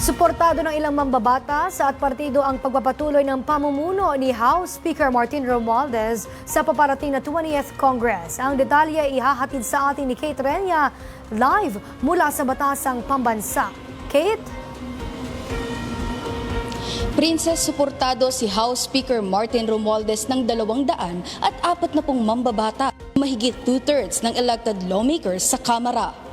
Suportado ng ilang mambabatas at partido ang pagpapatuloy ng pamumuno ni House Speaker Martin Romualdez sa paparating na 20th Congress. Ang detalye ihahatid sa atin ni Kate Renya live mula sa Batasang Pambansa. Kate? Princess suportado si House Speaker Martin Romualdez ng dalawang daan at apat na pong mambabata, mahigit two-thirds ng elected lawmakers sa Kamara.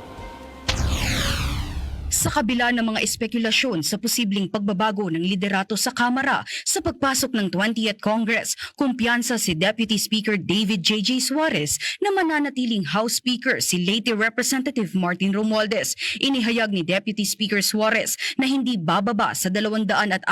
Sa kabila ng mga espekulasyon sa posibleng pagbabago ng liderato sa Kamara sa pagpasok ng 20th Congress, kumpiyansa si Deputy Speaker David J.J. Suarez na mananatiling House Speaker si late Representative Martin Romualdez. Inihayag ni Deputy Speaker Suarez na hindi bababa sa 240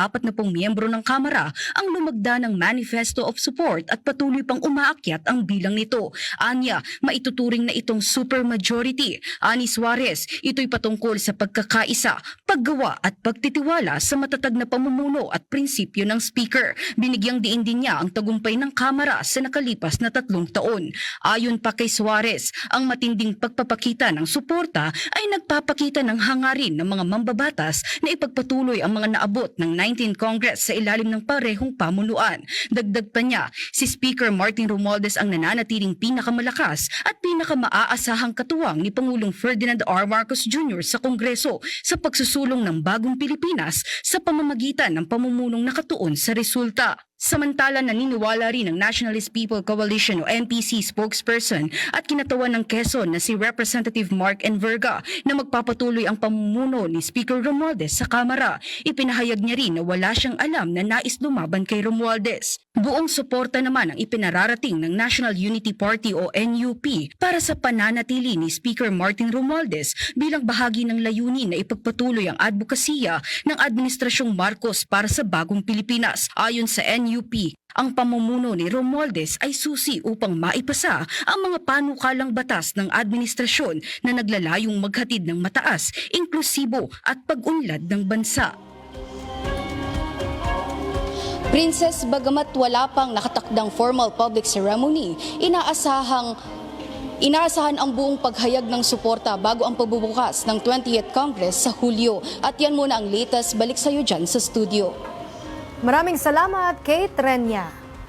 miyembro ng Kamara ang lumagda ng Manifesto of Support at patuloy pang umaakyat ang bilang nito. Anya, maituturing na itong supermajority. Ani Suarez, ito'y patungkol sa pagkakaisa, paggawa at pagtitiwala sa matatag na pamumuno at prinsipyo ng Speaker. Binigyang diin din niya ang tagumpay ng Kamara sa nakalipas na tatlong taon. Ayon pa kay Suarez, ang matinding pagpapakita ng suporta ay nagpapakita ng hangarin ng mga mambabatas na ipagpatuloy ang mga naabot ng 19th Congress sa ilalim ng parehong pamunuan. Dagdag pa niya, si Speaker Martin Romualdez ang nananatiling pinakamalakas at pinakamaasahang katuwang ni Pangulong Ferdinand R. Marcos Jr. sa Kongreso sa pagsusulong ng bagong Pilipinas sa pamamagitan ng pamumunong nakatuon sa resulta. Samantala naniniwala rin ng Nationalist People Coalition o NPC spokesperson at kinatawan ng Quezon na si Representative Mark Enverga na magpapatuloy ang pamumuno ni Speaker Romualdez sa Kamara. Ipinahayag niya rin na wala siyang alam na nais lumaban kay Romualdez. Buong suporta naman ang ipinararating ng National Unity Party o NUP para sa pananatili ni Speaker Martin Romualdez bilang bahagi ng layunin na ipagpatuloy ang advokasya ng Administrasyong Marcos para sa bagong Pilipinas. Ayon sa NUP, ang pamumuno ni Romualdez ay susi upang maipasa ang mga panukalang batas ng administrasyon na naglalayong maghatid ng mataas, inklusibo at pag-unlad ng bansa. Princess, bagamat wala pang nakatakdang formal public ceremony, inaasahang Inaasahan ang buong paghayag ng suporta bago ang pagbubukas ng 20th Congress sa Hulyo. At yan muna ang latest. Balik sa'yo dyan sa studio. Maraming salamat, Kate Renya.